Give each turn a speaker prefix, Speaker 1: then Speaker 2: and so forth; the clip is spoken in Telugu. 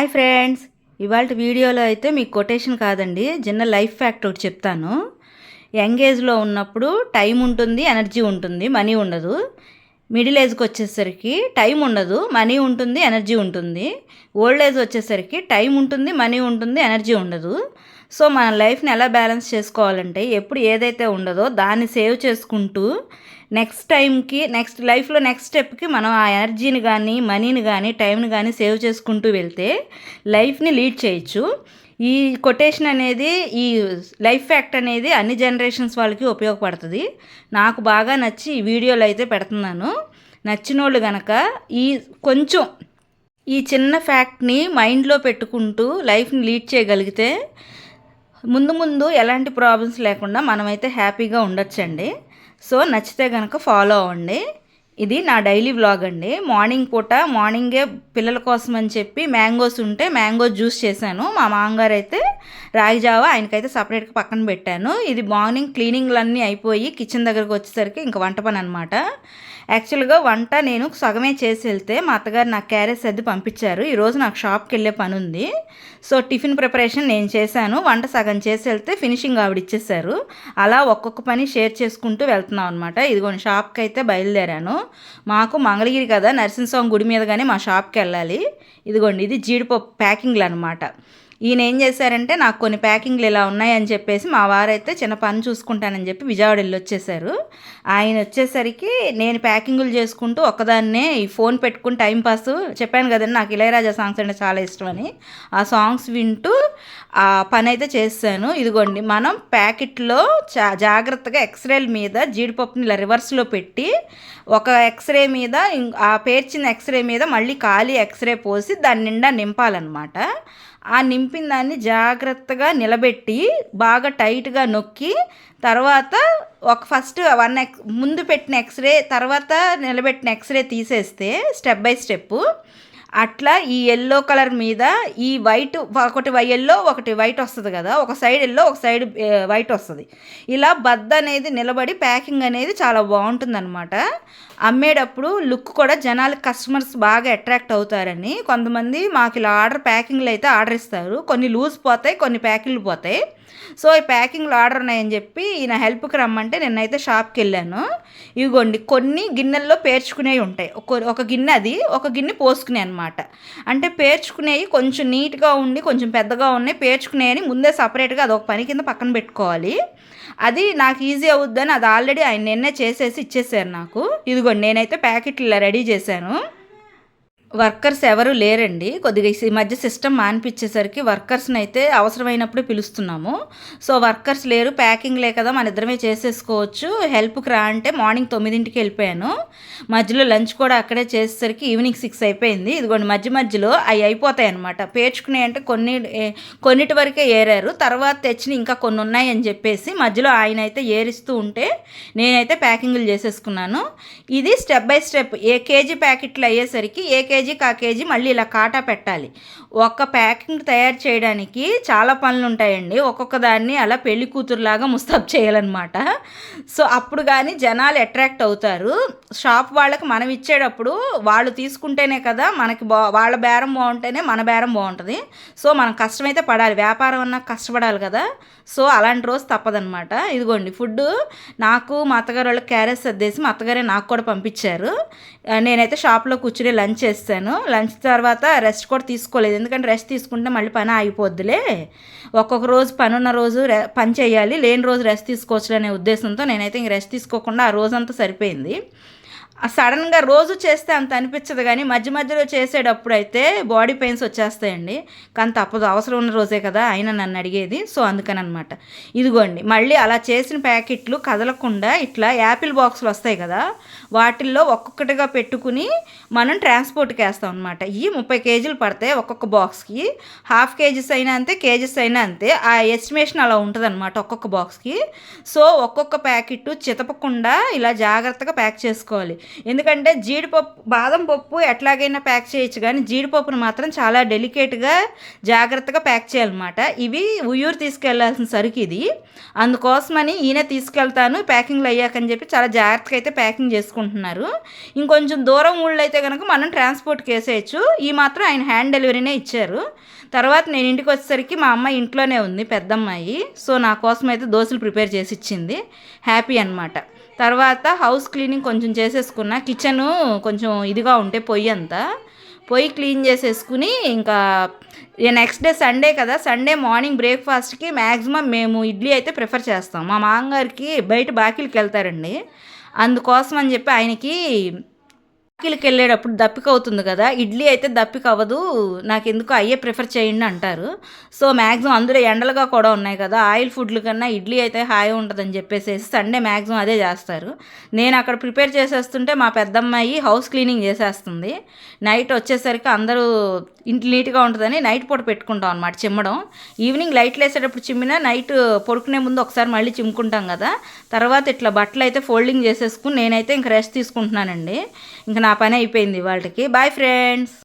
Speaker 1: హాయ్ ఫ్రెండ్స్ ఇవాళ వీడియోలో అయితే మీకు కొటేషన్ కాదండి చిన్న లైఫ్ ఫ్యాక్ట్ ఒకటి చెప్తాను. యంగ్ ఏజ్లో ఉన్నప్పుడు టైం ఉంటుంది ఎనర్జీ ఉంటుంది మనీ ఉండదు. మిడిల్ ఏజ్కి వచ్చేసరికి టైం ఉండదు మనీ ఉంటుంది ఎనర్జీ ఉంటుంది. ఓల్డ్ ఏజ్ వచ్చేసరికి టైం ఉంటుంది మనీ ఉంటుంది ఎనర్జీ ఉండదు. సో మన లైఫ్ని ఎలా బ్యాలెన్స్ చేసుకోవాలంటే ఎప్పుడు ఏదైతే ఉండదో దాన్ని సేవ్ చేసుకుంటూ నెక్స్ట్ టైంకి నెక్స్ట్ లైఫ్లో నెక్స్ట్ స్టెప్కి మనం ఆ ఎనర్జీని కానీ మనీని కానీ టైంని కానీ సేవ్ చేసుకుంటూ వెళ్తే లైఫ్ని లీడ్ చేయొచ్చు. ఈ కొటేషన్ అనేది ఈ లైఫ్ ఫ్యాక్ట్ అనేది అన్ని జనరేషన్స్ వాళ్ళకి ఉపయోగపడుతుంది. నాకు బాగా నచ్చి ఈ వీడియోలు అయితే పెడుతున్నాను. నచ్చిన వాళ్ళు కనుక ఈ కొంచెం ఈ చిన్న ఫ్యాక్ట్ని మైండ్లో పెట్టుకుంటూ లైఫ్ని లీడ్ చేయగలిగితే ముందు ముందు ఎలాంటి ప్రాబ్లమ్స్ లేకుండా మనమైతే హ్యాపీగా ఉండొచ్చండి. సో నచ్చితే కనుక ఫాలో అవ్వండి. ఇది నా డైలీ వ్లాగ్ అండి. మార్నింగ్ పూట మార్నింగే పిల్లల కోసం అని చెప్పి మ్యాంగోస్ ఉంటే మ్యాంగో జ్యూస్ చేశాను. మా మామగారు అయితే రాగి జావ ఆయనకైతే సపరేట్గా పక్కన పెట్టాను. ఇది మార్నింగ్ క్లీనింగ్లన్నీ అయిపోయి కిచెన్ దగ్గరకు వచ్చేసరికి ఇంకా వంట పని అనమాట యాక్చువల్గా వంట నేను సగమే చేసి వెళ్తే మా అత్తగారు నాకు క్యారెస్ సర్ది పంపించారు. ఈరోజు నాకు షాప్కి వెళ్ళే పని ఉంది. సో టిఫిన్ ప్రిపరేషన్ నేను చేశాను. వంట సగం చేసి వెళ్తే ఫినిషింగ్ ఆవిడ ఇచ్చేసారు అలా ఒక్కొక్క పని షేర్ చేసుకుంటూ వెళ్తున్నాం అనమాట ఇదిగో షాప్కి అయితే బయలుదేరాను. మాకు మంగళగిరి కదా నరసింహస్వామి గుడి మీదగానే మా షాప్కి వెళ్ళాలి. ఇదిగోండి ఇది జీడిపప్పు ప్యాకింగ్లు అనమాట ఈయన ఏం చేశారంటే నాకు కొన్ని ప్యాకింగ్లు ఇలా ఉన్నాయని చెప్పేసి మా వారైతే చిన్న పని చూసుకుంటానని చెప్పి విజయవాడ వెళ్ళి వచ్చేసారు. ఆయన వచ్చేసరికి నేను ప్యాకింగులు చేసుకుంటూ ఒక్కదాన్నే ఈ ఫోన్ పెట్టుకుని టైంపాస్ చెప్పాను కదండి నాకు ఇళయరాజా సాంగ్స్ అంటే చాలా ఇష్టం అని ఆ సాంగ్స్ వింటూ ఆ పని అయితే చేస్తాను ఇదిగోండి మనం ప్యాకెట్లో చా జాగ్రత్తగా ఎక్స్రేల మీద జీడిపప్పుని ఇలా రివర్స్లో పెట్టి ఒక ఎక్స్రే మీద ఆ పేర్చిన ఎక్స్రే మీద మళ్ళీ ఖాళీ ఎక్స్రే పోసి దాని నిండా నింపాలన్నమాట. ఆ నింపిన దాన్ని జాగ్రత్తగా నిలబెట్టి బాగా టైట్గా నొక్కి తర్వాత ఒక ఫస్ట్ వన్ ఎక్స్ ముందు పెట్టిన ఎక్స్రే తర్వాత నిలబెట్టిన ఎక్స్రే తీసేస్తే స్టెప్ బై స్టెప్ అట్లా ఈ ఎల్లో కలర్ మీద ఈ వైట్ ఒకటి ఎల్లో ఒకటి వైట్ వస్తుంది కదా. ఒక సైడ్ ఎల్లో ఒక సైడ్ వైట్ వస్తుంది. ఇలా బద్ద అనేది నిలబడి ప్యాకింగ్ అనేది చాలా బాగుంటుందన్నమాట. అమ్మేటప్పుడు లుక్ కూడా జనాలు కస్టమర్స్ బాగా అట్రాక్ట్ అవుతారని కొంతమంది మాకు ఇలా ఆర్డర్ ప్యాకింగ్లు అయితే ఆర్డర్ ఇస్తారు. కొన్ని లూజ్ పోతాయి కొన్ని ప్యాకింగ్లు పోతాయి. సో ఈ ప్యాకింగ్లు ఆర్డర్ ఉన్నాయని చెప్పి ఈయన హెల్ప్కి రమ్మంటే నిన్నైతే షాప్కి వెళ్ళాను ఇవిగోండి కొన్ని గిన్నెల్లో పేర్చుకునేవి ఉంటాయి. ఒక ఒక గిన్నె అది ఒక గిన్నె పోసుకునే అనమాట అంటే పేర్చుకునేవి కొంచెం నీట్గా ఉండి కొంచెం పెద్దగా ఉన్నాయి పేర్చుకునేవి ముందే సపరేట్గా అది ఒక పని కింద పక్కన పెట్టుకోవాలి. అది నాకు ఈజీ అవుద్దని అది ఆల్రెడీ ఆయన నిన్నే చేసేసి ఇచ్చేసారు నాకు. ఇదిగోండి నేనైతే ప్యాకెట్లు ఇలా రెడీ చేశాను. వర్కర్స్ ఎవరు లేరండి. కొద్దిగా ఈ మధ్య సిస్టమ్ మానిపించేసరికి వర్కర్స్ని అయితే అవసరమైనప్పుడు పిలుస్తున్నాము. సో వర్కర్స్ లేరు ప్యాకింగ్ లే కదా మన ఇద్దరమే చేసేసుకోవచ్చు. హెల్ప్కి రా అంటే మార్నింగ్ తొమ్మిదింటికి వెళ్ళిపోయాను. మధ్యలో లంచ్ కూడా అక్కడే చేసేసరికి ఈవినింగ్ సిక్స్ అయిపోయింది. ఇదిగోండి మధ్య మధ్యలో అవి అయిపోతాయి అనమాట పేర్చుకునే అంటే కొన్ని కొన్నిటి వరకే ఏరారు. తర్వాత తెచ్చిన ఇంకా కొన్ని ఉన్నాయని చెప్పేసి మధ్యలో ఆయన అయితే ఏరిస్తూ ఉంటే నేనైతే ప్యాకింగ్లు చేసేసుకున్నాను. ఇది స్టెప్ బై స్టెప్. ఏ కేజీ ప్యాకెట్లు అయ్యేసరికి ఏ కేజీ కేజీ కా కేజీ మళ్ళీ ఇలా కాటా పెట్టాలి. ఒక ప్యాకింగ్ తయారు చేయడానికి చాలా పనులు ఉంటాయండి. ఒక్కొక్క దాన్ని అలా పెళ్ళి కూతురులాగా ముస్తాబ్ చేయాలన్నమాట. సో అప్పుడు కానీ జనాలు అట్రాక్ట్ అవుతారు. షాప్ వాళ్ళకి మనం ఇచ్చేటప్పుడు వాళ్ళు తీసుకుంటేనే కదా మనకి బా వాళ్ళ బేరం బాగుంటేనే మన బేరం బాగుంటుంది. సో మనం కష్టమైతే పడాలి. వ్యాపారం అన్నా కష్టపడాలి కదా. సో అలాంటి రోజు తప్పదనమాట ఇదిగోండి ఫుడ్ నాకు మా అత్తగారు వాళ్ళకి క్యారెస్ సర్దేసి మా అత్తగారే నాకు కూడా పంపించారు. నేనైతే షాప్లో కూర్చుని లంచ్ చేస్తాను లంచ్ తర్వాత రెస్ట్ కూడా తీసుకోలేదు. ఎందుకంటే రెస్ట్ తీసుకుంటే మళ్ళీ పని ఆగిపోద్దులే. ఒక్కొక్క రోజు పని ఉన్న రోజు పని చేయాలి. లేని రోజు రెస్ట్ తీసుకోవచ్చు అనే ఉద్దేశంతో నేనైతే ఇంక రెస్ట్ తీసుకోకుండా ఆ రోజంతా సరిపోయింది. సడన్గా రోజు చేస్తే అంత అనిపించదు కానీ మధ్య మధ్యలో చేసేటప్పుడు అయితే బాడీ పెయిన్స్ వచ్చేస్తాయండి. కానీ తప్పదు అవసరం ఉన్న రోజే కదా ఆయన నన్ను అడిగేది. సో అందుకని అనమాట ఇదిగోండి మళ్ళీ అలా చేసిన ప్యాకెట్లు కదలకుండా ఇట్లా యాపిల్ బాక్సులు వస్తాయి కదా వాటిల్లో ఒక్కొక్కటిగా పెట్టుకుని మనం ట్రాన్స్పోర్ట్కి వేస్తాం అనమాట ఈ ముప్పై కేజీలు పడతాయి ఒక్కొక్క బాక్స్కి హాఫ్ కేజీస్ అయినా అంతే కేజీస్ అయినా అంతే ఆ ఎస్టిమేషన్ అలా ఉంటుంది అనమాట ఒక్కొక్క బాక్స్కి. సో ఒక్కొక్క ప్యాకెట్ చితపకుండా ఇలా జాగ్రత్తగా ప్యాక్ చేసుకోవాలి. ఎందుకంటే జీడిపప్పు బాదం పప్పు ఎట్లాగైనా ప్యాక్ చేయొచ్చు కానీ జీడిపప్పును మాత్రం చాలా డెలికేట్గా జాగ్రత్తగా ప్యాక్ చేయాలన్నమాట. ఇవి ఉయ్యూరు తీసుకెళ్ళాల్సిన సరుకు ఇది. అందుకోసమని ఈయన తీసుకెళ్తాను ప్యాకింగ్లు అయ్యాకని చెప్పి చాలా జాగ్రత్తగా అయితే ప్యాకింగ్ చేసుకుంటున్నారు. ఇంకొంచెం దూరం ఊళ్ళో అయితే కనుక మనం ట్రాన్స్పోర్ట్కి వేసేయచ్చు ఈ మాత్రం ఆయన హ్యాండ్ డెలివరీనే ఇచ్చారు. తర్వాత నేను ఇంటికి వచ్చేసరికి మా అమ్మ ఇంట్లోనే ఉంది పెద్దమ్మాయి. సో నా కోసం అయితే దోశలు ప్రిపేర్ చేసి ఇచ్చింది. హ్యాపీ అనమాట తర్వాత హౌస్ క్లీనింగ్ కొంచెం చేసేసుకున్న. కిచెను కొంచెం ఇదిగా ఉంటే పొయ్యి అంతా. పొయ్యి క్లీన్ చేసేసుకుని ఇంకా నెక్స్ట్ డే సండే కదా సండే మార్నింగ్ బ్రేక్ఫాస్ట్కి మ్యాక్సిమం మేము ఇడ్లీ అయితే ప్రిఫర్ చేస్తాం. మా మామగారికి బయట బాకీలకి వెళ్తారండి. అందుకోసం అని చెప్పి ఆయనకి బాకీలకి వెళ్ళేటప్పుడు దప్పిక అవుతుంది కదా ఇడ్లీ అయితే దప్పిక అవ్వదు నాకు ఎందుకు అయ్యే ప్రిఫర్ చేయండి అంటారు. సో మ్యాక్సిమం అందులో ఎండలుగా కూడా ఉన్నాయి కదా ఆయిల్ ఫుడ్లు కన్నా ఇడ్లీ అయితే హాయి ఉంటుందని చెప్పేసి సండే మ్యాక్సిమం అదే చేస్తారు. నేను అక్కడ ప్రిపేర్ చేసేస్తుంటే మా పెద్దమ్మాయి హౌస్ క్లీనింగ్ చేసేస్తుంది. నైట్ వచ్చేసరికి అందరూ ఇంటి నీట్గా ఉంటుందని నైట్ పూట పెట్టుకుంటాం అనమాట చిమ్మడం. ఈవినింగ్ లైట్లు వేసేటప్పుడు చిమ్మినా నైట్ పడుకునే ముందు ఒకసారి మళ్ళీ చిమ్ముకుంటాం కదా. తర్వాత ఇట్లా బట్టలు అయితే ఫోల్డింగ్ చేసేసుకుని నేనైతే ఇంక రెస్ట్ తీసుకుంటున్నానండి. ఇంకా నా పని అయిపోయింది వాళ్ళకి బాయ్ ఫ్రెండ్స్!